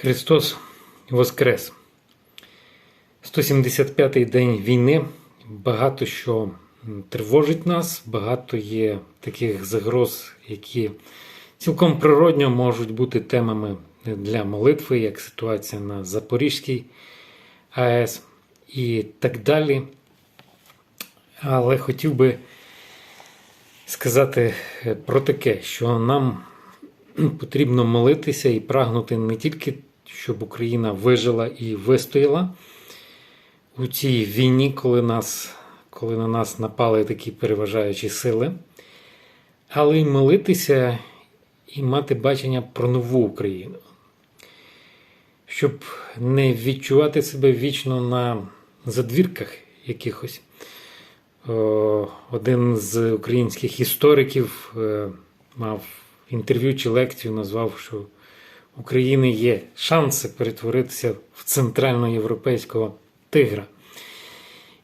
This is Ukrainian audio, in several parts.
Христос Воскрес. 175-й день війни. Багато що тривожить нас, багато є таких загроз, які цілком природньо можуть бути темами для молитви, як ситуація на Запорізькій АЕС і так далі. Але хотів би сказати про таке, що нам потрібно молитися і прагнути не тільки, щоб Україна вижила і вистояла у цій війні, коли, нас, коли на нас напали такі переважаючі сили, але й молитися і мати бачення про нову Україну. Щоб не відчувати себе вічно на задвірках якихось. Один з українських істориків е, мав інтерв'ю чи лекцію, назвав, що України є шанси перетворитися в центральноєвропейського тигра.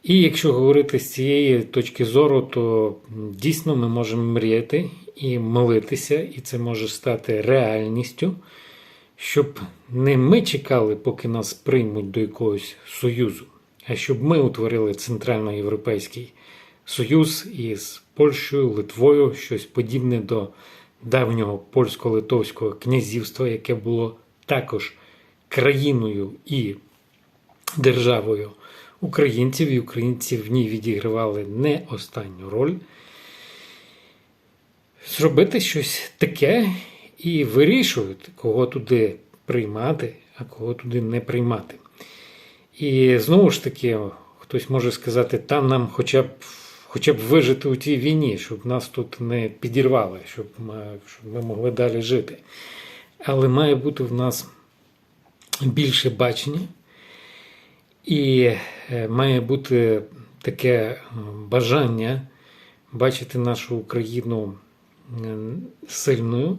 І якщо говорити з цієї точки зору, то дійсно ми можемо мріяти і молитися, і це може стати реальністю, щоб не ми чекали, поки нас приймуть до якогось союзу, а щоб ми утворили центральноєвропейський союз із Польщею, Литвою, щось подібне до давнього польсько-литовського князівства, яке було також країною і державою українців, і українці в ній відігравали не останню роль. Зробити щось таке і вирішувати, кого туди приймати, а кого туди не приймати. І знову ж таки, хтось може сказати, там нам хоча б хоча б вижити у цій війні, щоб нас тут не підірвали, щоб ми, щоб ми могли далі жити. Але має бути в нас більше бачення, і е, має бути таке бажання бачити нашу Україну е, сильною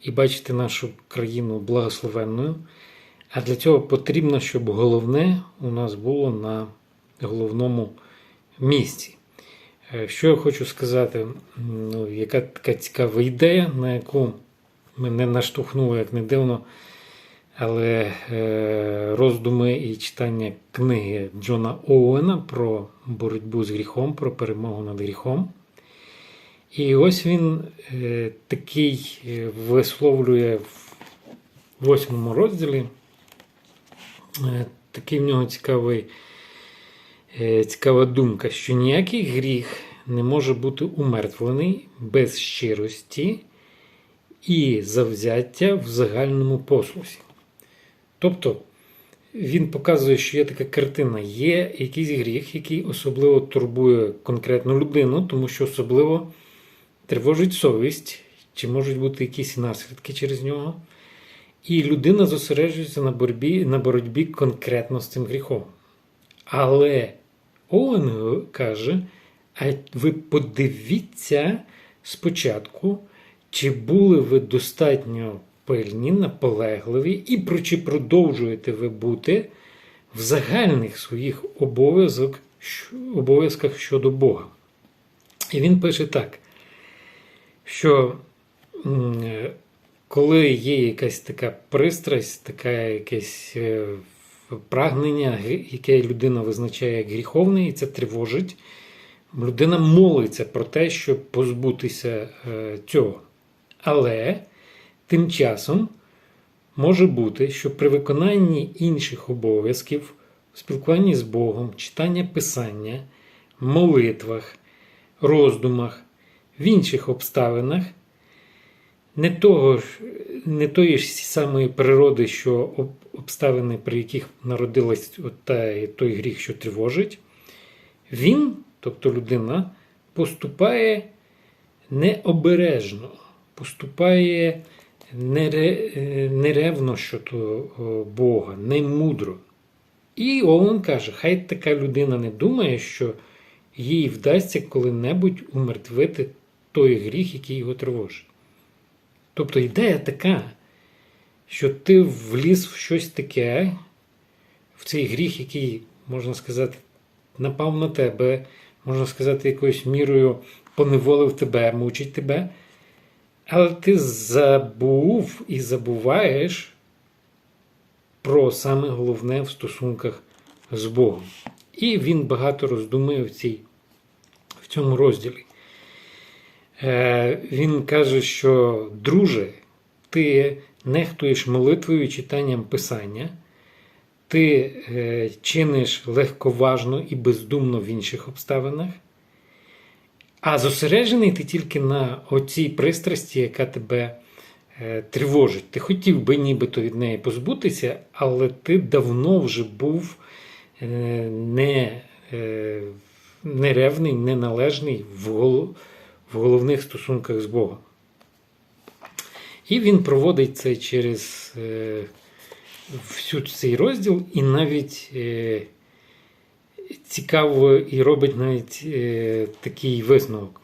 і бачити нашу країну благословенною. А для цього потрібно, щоб головне у нас було на головному місці. Е, Що я хочу сказати, ну, яка така цікава ідея, на яку мене наштовхнуло, як не дивно, але е, роздуми і читання книги Джона Оуена про боротьбу з гріхом, про перемогу над гріхом. І ось він е, такий висловлює в восьмому розділі. Такий в нього цікавий цікава думка, що ніякий гріх не може бути умертвлений без щирості і завзяття в загальному послусі. Тобто він показує, що є така картина, є якийсь гріх, який особливо турбує конкретну людину, тому що особливо тривожить совість, чи можуть бути якісь наслідки через нього. І людина зосереджується на боротьбі, на боротьбі конкретно з цим гріхом. Але Оуен каже: а ви подивіться спочатку, чи були ви достатньо пильні, наполегливі, і про чи продовжуєте ви бути в загальних своїх обов'язках щодо Бога. І він пише так, що коли є якась така пристрасть, така якесь е, прагнення, яке людина визначає як гріховне, і це тривожить. Людина молиться про те, щоб позбутися е, цього. Але тим часом може бути, що при виконанні інших обов'язків, спілкуванні з Богом, читання Писання, молитвах, роздумах, в інших обставинах, не того не тої ж самої природи, що обставини, при яких народилась та, той гріх, що тривожить, він, тобто людина, поступає необережно, поступає неревно щодо Бога, не мудро. І Оуен каже, хай така людина не думає, що їй вдасться коли-небудь умертвити той гріх, який його тривожить. Тобто ідея така, що ти вліз в щось таке, в цей гріх, який, можна сказати, напав на тебе, можна сказати, якоюсь мірою поневолив тебе, мучить тебе. Але ти забув і забуваєш про саме головне в стосунках з Богом. І він багато роздумує в, цій, в цьому розділі. Е, Він каже, що, друже, ти нехтуєш молитвою і читанням Писання, ти е, чиниш легковажно і бездумно в інших обставинах, а зосереджений ти тільки на оцій пристрасті, яка тебе е, тривожить. Ти хотів би нібито від неї позбутися, але ти давно вже був не, неревний, неналежний в, гол, в головних стосунках з Богом. І він проводить це через е, всю цей розділ, і навіть е, цікаво і робить навіть е, такий висновок.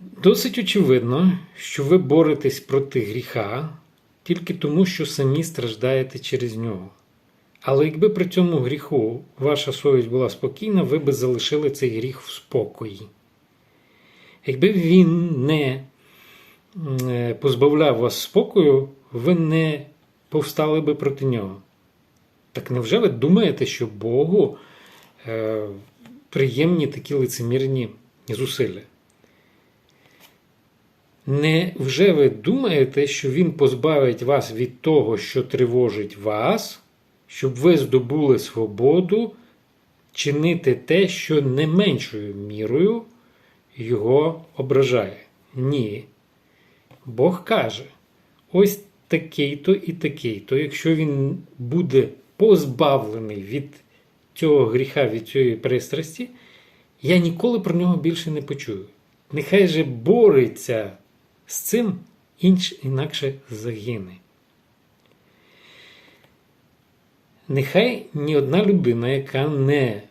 Досить очевидно, що ви боретесь проти гріха тільки тому, що самі страждаєте через нього. Але якби при цьому гріху ваша совість була спокійна, ви би залишили цей гріх в спокої. Якби він не е, позбавляв вас спокою, ви не повстали би проти нього. Так невже ви думаєте, що Богу е, приємні такі лицемірні зусилля? Не вже ви думаєте, що Він позбавить вас від того, що тривожить вас, щоб ви здобули свободу чинити те, що не меншою мірою його ображає? Ні. Бог каже: ось такий-то і такий-то, якщо він буде позбавлений від цього гріха, від цієї пристрасті, я ніколи про нього більше не почую. Нехай же бореться з цим, інш, інакше загине. Нехай ні одна людина, яка не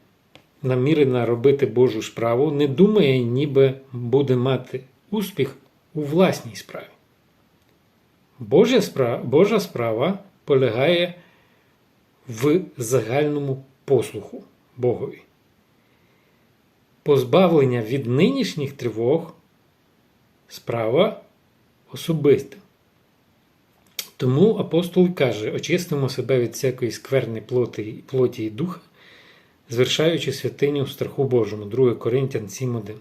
намірена робити Божу справу, не думає, ніби буде мати успіх у власній справі. Божа справа, Божа справа полягає в загальному послуху Богові. Позбавлення від нинішніх тривог справа особиста. Тому апостол каже: очистимо себе від всякої скверни плоті, плоті і духа, звершаючи святиню в страху Божому, 2 Коринтян 7.1.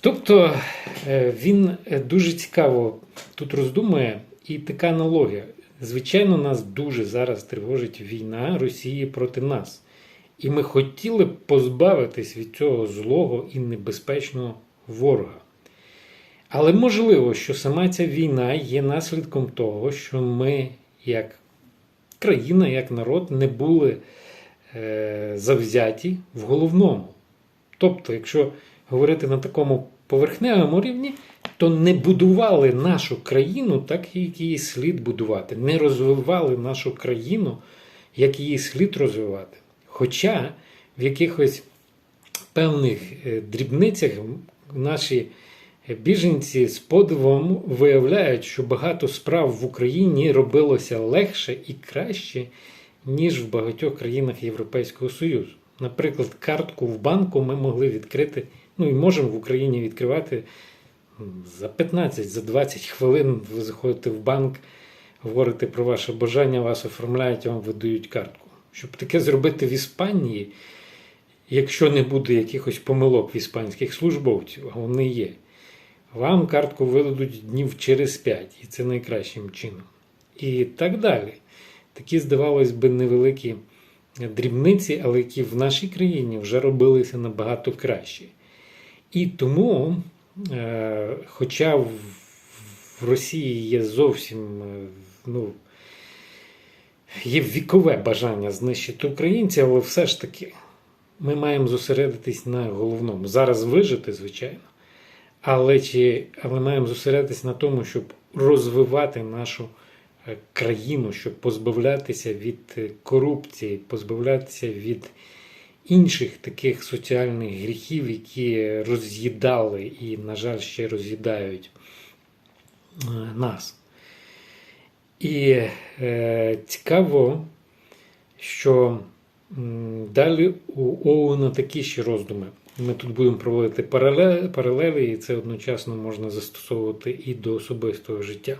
Тобто е, він дуже цікаво тут роздумує, і така аналогія. Звичайно, нас дуже зараз тривожить війна Росії проти нас. І ми хотіли б позбавитись від цього злого і небезпечного ворога. Але можливо, що сама ця війна є наслідком того, що ми, як країна, як народ, не були е, завзяті в головному. Тобто, якщо говорити на такому поверхневому рівні, то не будували нашу країну так, як її слід будувати, не розвивали нашу країну, як її слід розвивати. Хоча в якихось певних е, дрібницях наші біженці з подивом виявляють, що багато справ в Україні робилося легше і краще, ніж в багатьох країнах Європейського Союзу. Наприклад, картку в банку ми могли відкрити, ну і можемо в Україні відкривати за 15, за 20 хвилин. Ви заходите в банк, говорите про ваше бажання, вас оформляють, вам видають картку. Щоб таке зробити в Іспанії, якщо не буде якихось помилок в іспанських службовців, а вони є, вам картку видадуть днів через 5, і це найкращим чином. І так далі. Такі, здавалось би, невеликі дрібниці, але які в нашій країні вже робилися набагато краще. І тому, е, хоча в Росії є зовсім е, ну, є вікове бажання знищити українців, але все ж таки ми маємо зосередитись на головному. Зараз вижити, звичайно. Але чи але маємо зосередитись на тому, щоб розвивати нашу е, країну, щоб позбавлятися від е, корупції, позбавлятися від інших таких соціальних гріхів, які роз'їдали і, на жаль, ще роз'їдають е, нас. І е, цікаво, що м, далі у Оуна такі ще роздуми. Ми тут будемо проводити паралелі, і це одночасно можна застосовувати і до особистого життя.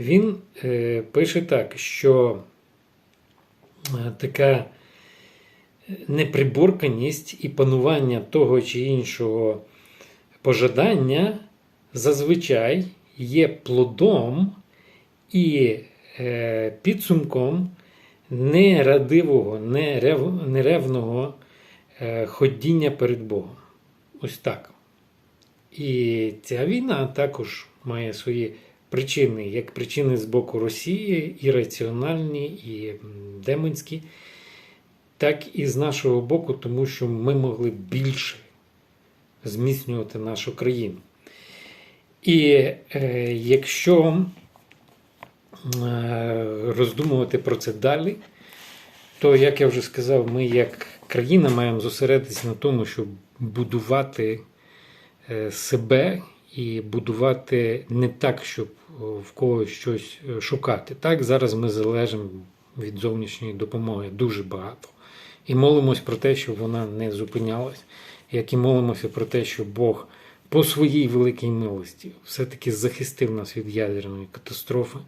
він е, пише так, що е, така неприборканість і панування того чи іншого пожадання зазвичай є плодом і е, підсумком нерадивого, нерев, неревного ходіння перед Богом. Ось так. І ця війна також має свої причини, як причини з боку Росії, і раціональні, і демонські, так і з нашого боку, тому що ми могли більше зміцнювати нашу країну. І е, якщо е, роздумувати про це далі, то, як я вже сказав, ми як країна маємо зосередитися на тому, щоб будувати е, себе і будувати не так, щоб в когось щось е, шукати. Так, зараз ми залежимо від зовнішньої допомоги дуже багато. І молимось про те, щоб вона не зупинялась, як і молимося про те, щоб Бог по своїй великій милості все-таки захистив нас від ядерної катастрофи,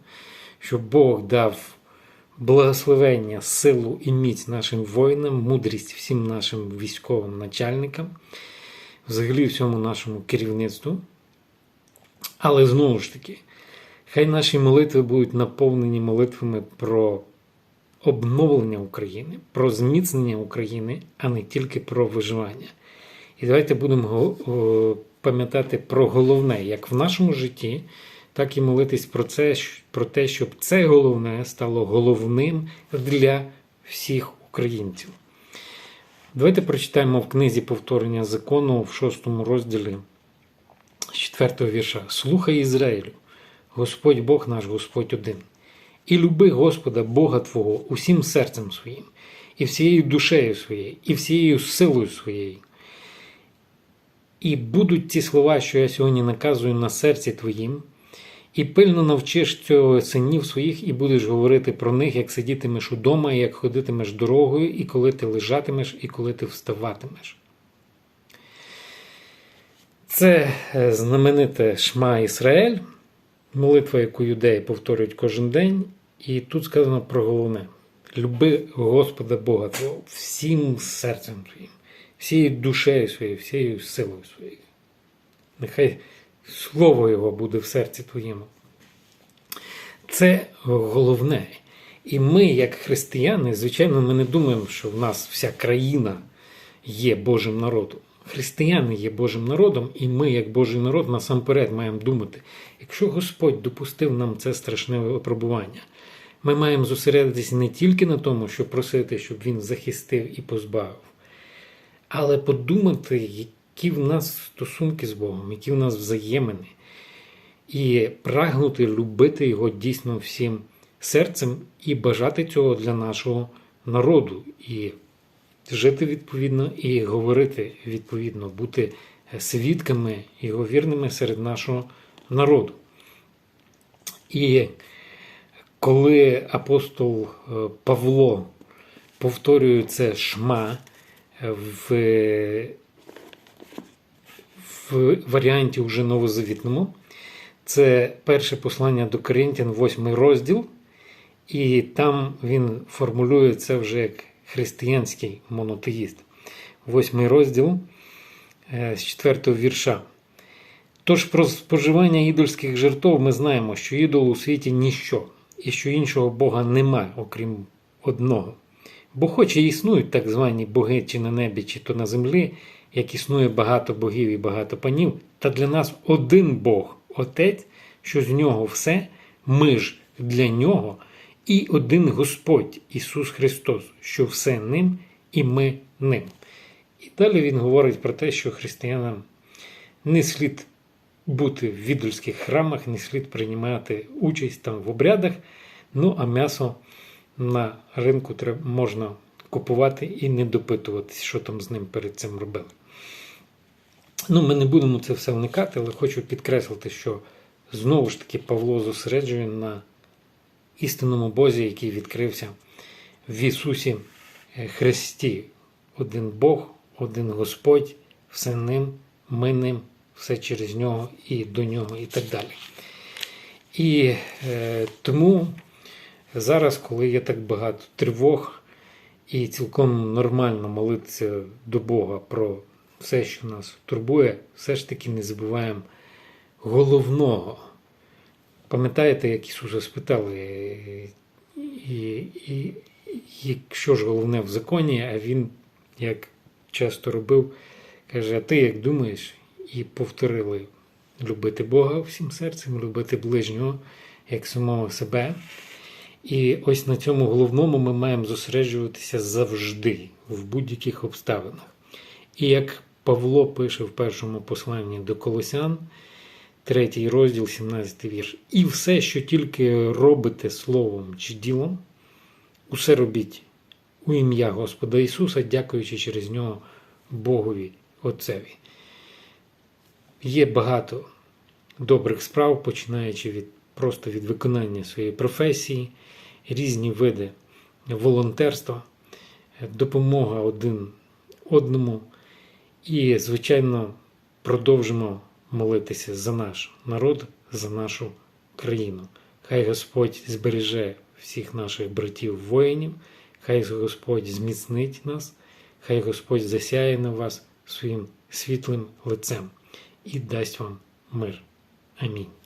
щоб Бог дав благословення, силу і міць нашим воїнам, мудрість всім нашим військовим начальникам, взагалі всьому нашому керівництву. Але знову ж таки, хай наші молитви будуть наповнені молитвами про обновлення України, про зміцнення України, а не тільки про виживання. І давайте будемо пам'ятати про головне, як в нашому житті, так і молитись про це, про те, щоб це головне стало головним для всіх українців. Давайте прочитаємо в книзі повторення закону в шостому розділі з 4 вірша. Слухай Ізраїлю, Господь Бог наш, Господь один. І люби Господа Бога Твого усім серцем своїм, і всією душею своєю, і всією силою своєю. І будуть ці слова, що я сьогодні наказую на серці твоїм, і пильно навчиш цього синів своїх, і будеш говорити про них, як сидітимеш удома, і як ходитимеш дорогою, і коли ти лежатимеш, і коли ти вставатимеш. Це е, знамените Шма Ісраель, молитва, яку юдеї повторюють кожен день. І тут сказано про головне: люби Господа Бога Твого всім серцем твоїм, всією душею своєю, всією силою своєю. Нехай слово Його буде в серці твоєму. Це головне. І ми, як християни, звичайно, ми не думаємо, що в нас вся країна є Божим народом. Християни є Божим народом, і ми, як Божий народ, насамперед маємо думати, якщо Господь допустив нам це страшне випробування, ми маємо зосередитися не тільки на тому, щоб просити, щоб Він захистив і позбавив, але подумати, які в нас стосунки з Богом, які в нас взаємини, і прагнути любити його дійсно всім серцем і бажати цього для нашого народу. І жити відповідно і говорити відповідно, бути свідками його вірними серед нашого народу. І коли апостол е, Павло повторює це шма е, в, в варіанті вже новозавітному, це перше послання до Коринтян, 8 розділ, і там він формулює це вже як християнський монотеїст. Восьмий розділ е, з 4 вірша. Тож про споживання ідольських жертв ми знаємо, що ідол у світі ніщо, і що іншого Бога нема, окрім одного. Бо хоч і існують так звані боги чи на небі, чи то на землі, як існує багато богів і багато панів, та для нас один Бог, Отець, що з нього все, ми ж для нього, і один Господь Ісус Христос, що все ним, і ми ним. І далі Він говорить про те, що християнам не слід бути в відольських храмах, не слід приймати участь там в обрядах, ну а м'ясо на ринку можна купувати і не допитуватись, що там з ним перед цим робили. Ну, ми не будемо це все вникати, але хочу підкреслити, що знову ж таки Павло зосереджує на істинному Бозі, який відкрився в Ісусі Христі. Один Бог, один Господь, все ним, ми ним, все через нього і до нього, і так далі. І е, тому зараз, коли є так багато тривог, і цілком нормально молитися до Бога про все, що нас турбує, все ж таки не забуваємо головного. Пам'ятаєте, як Ісуса спитали, е, і, і, якщо ж головне в законі, а Він, як часто робив, каже: А ти як думаєш? І повторили любити Бога всім серцем, любити ближнього як самого себе. І ось на цьому головному ми маємо зосереджуватися завжди, в будь-яких обставинах. І як Павло пише в першому посланні до Колосян, третій розділ, 17 вірш. І все, що тільки робите словом чи ділом, усе робіть у ім'я Господа Ісуса, дякуючи через нього Богові Отцеві. Є багато добрих справ, починаючи від просто від виконання своєї професії, різні види волонтерства, допомога один одному. І, звичайно, продовжимо молитися за наш народ, за нашу країну. Хай Господь збереже всіх наших братів-воїнів, хай Господь зміцнить нас, хай Господь засяє на вас своїм світлим лицем і дасть вам мир. Амінь.